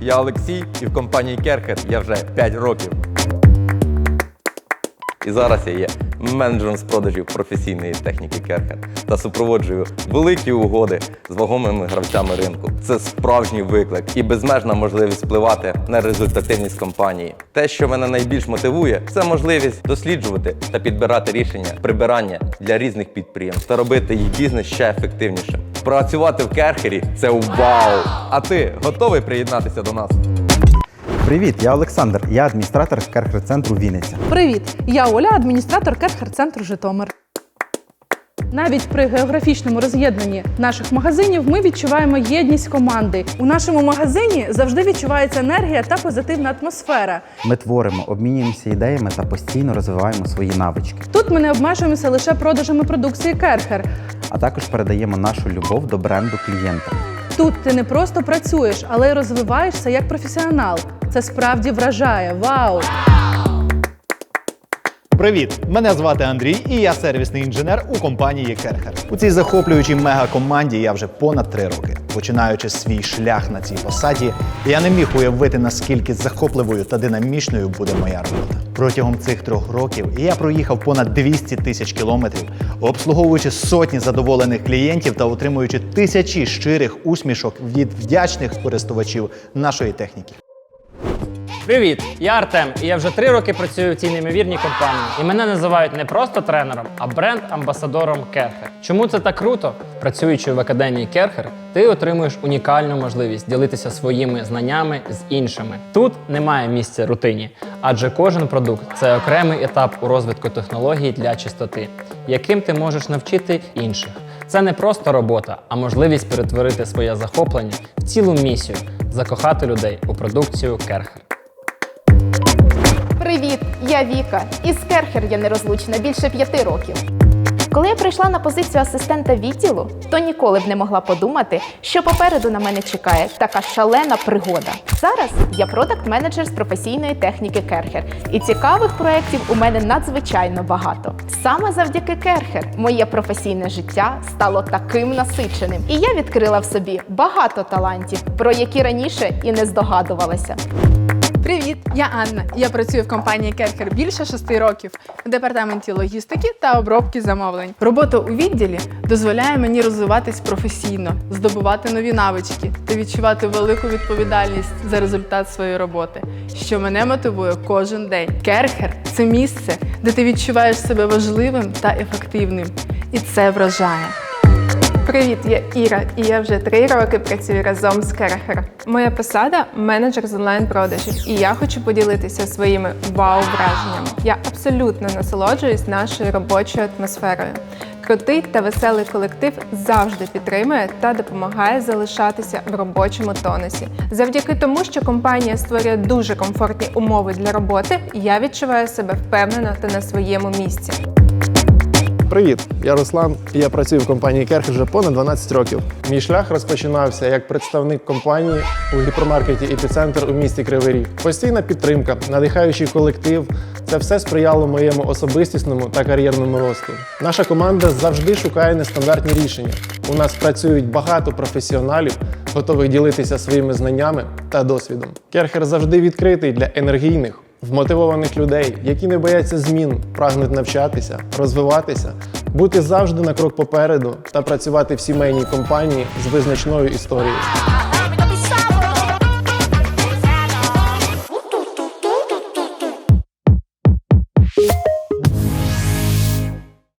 Я Олексій, і в компанії Керхер я вже 5 років. І зараз я є менеджером з продажів професійної техніки Керхер та супроводжую великі угоди з вагомими гравцями ринку. Це справжній виклик і безмежна можливість впливати на результативність компанії. Те, що мене найбільш мотивує, це можливість досліджувати та підбирати рішення прибирання для різних підприємств та робити їх бізнес ще ефективнішим. Працювати в Керхері це вау! А ти готовий приєднатися до нас? Привіт, я Олександр. Я адміністратор Керхер-центру Вінниця. Привіт! Я Оля, адміністратор Керхер-центру Житомир. Навіть при географічному роз'єднанні наших магазинів ми відчуваємо єдність команди. У нашому магазині завжди відчувається енергія та позитивна атмосфера. Ми творимо, обмінюємося ідеями та постійно розвиваємо свої навички, Тут ми не обмежуємося лише продажами продукції Керхер. А також передаємо нашу любов до бренду клієнта. Тут ти не просто працюєш, але й розвиваєшся як професіонал. Це справді вражає. Вау! Привіт! Мене звати Андрій, і я сервісний інженер у компанії Керхер. У цій захоплюючій мегакоманді я вже понад три роки. Починаючи свій шлях на цій посаді, я не міг уявити, наскільки захопливою та динамічною буде моя робота. Протягом цих трьох років я проїхав понад 200 тисяч кілометрів, обслуговуючи сотні задоволених клієнтів та отримуючи тисячі щирих усмішок від вдячних користувачів нашої техніки. Привіт, я Артем, і я вже три роки працюю в цій неймовірній компанії. І мене називають не просто тренером, а бренд-амбасадором Керхер. Чому це так круто? Працюючи в академії Керхер, ти отримуєш унікальну можливість ділитися своїми знаннями з іншими. Тут немає місця рутині, адже кожен продукт це окремий етап у розвитку технологій для чистоти, яким ти можеш навчити інших. Це не просто робота, а можливість перетворити своє захоплення в цілу місію закохати людей у продукцію Керхер. Привіт, я Віка. Із Керхер я нерозлучна більше п'яти років. Коли я прийшла на позицію асистента відділу, то ніколи б не могла подумати, що попереду на мене чекає така шалена пригода. Зараз я продакт-менеджер з професійної техніки Керхер, і цікавих проєктів у мене надзвичайно багато. Саме завдяки Керхер моє професійне життя стало таким насиченим, і я відкрила в собі багато талантів, про які раніше і не здогадувалася. Я Анна. Я працюю в компанії Керхер більше шести років в департаменті логістики та обробки замовлень. Робота у відділі дозволяє мені розвиватись професійно, здобувати нові навички та відчувати велику відповідальність за результат своєї роботи, що мене мотивує кожен день. Керхер це місце, де ти відчуваєш себе важливим та ефективним, і це вражає. Привіт, я Іра, і я вже три роки працюю разом з Керхер. Моя посада менеджер з онлайн-продажів, і я хочу поділитися своїми вау-враженнями. Я абсолютно насолоджуюсь нашою робочою атмосферою. Крутий та веселий колектив завжди підтримує та допомагає залишатися в робочому тонусі. Завдяки тому, що компанія створює дуже комфортні умови для роботи, я відчуваю себе впевнено та на своєму місці. Привіт, я Руслан, і я працюю в компанії Керхер вже понад 12 років. Мій шлях розпочинався як представник компанії у гіпермаркеті «Епіцентр» у місті Кривий Ріг. Постійна підтримка, надихаючий колектив це все сприяло моєму особистісному та кар'єрному росту. Наша команда завжди шукає нестандартні рішення. У нас працюють багато професіоналів, готових ділитися своїми знаннями та досвідом. Керхер завжди відкритий для енергійних. Вмотивованих людей, які не бояться змін, прагнуть навчатися, розвиватися, бути завжди на крок попереду та працювати в сімейній компанії з визначною історією.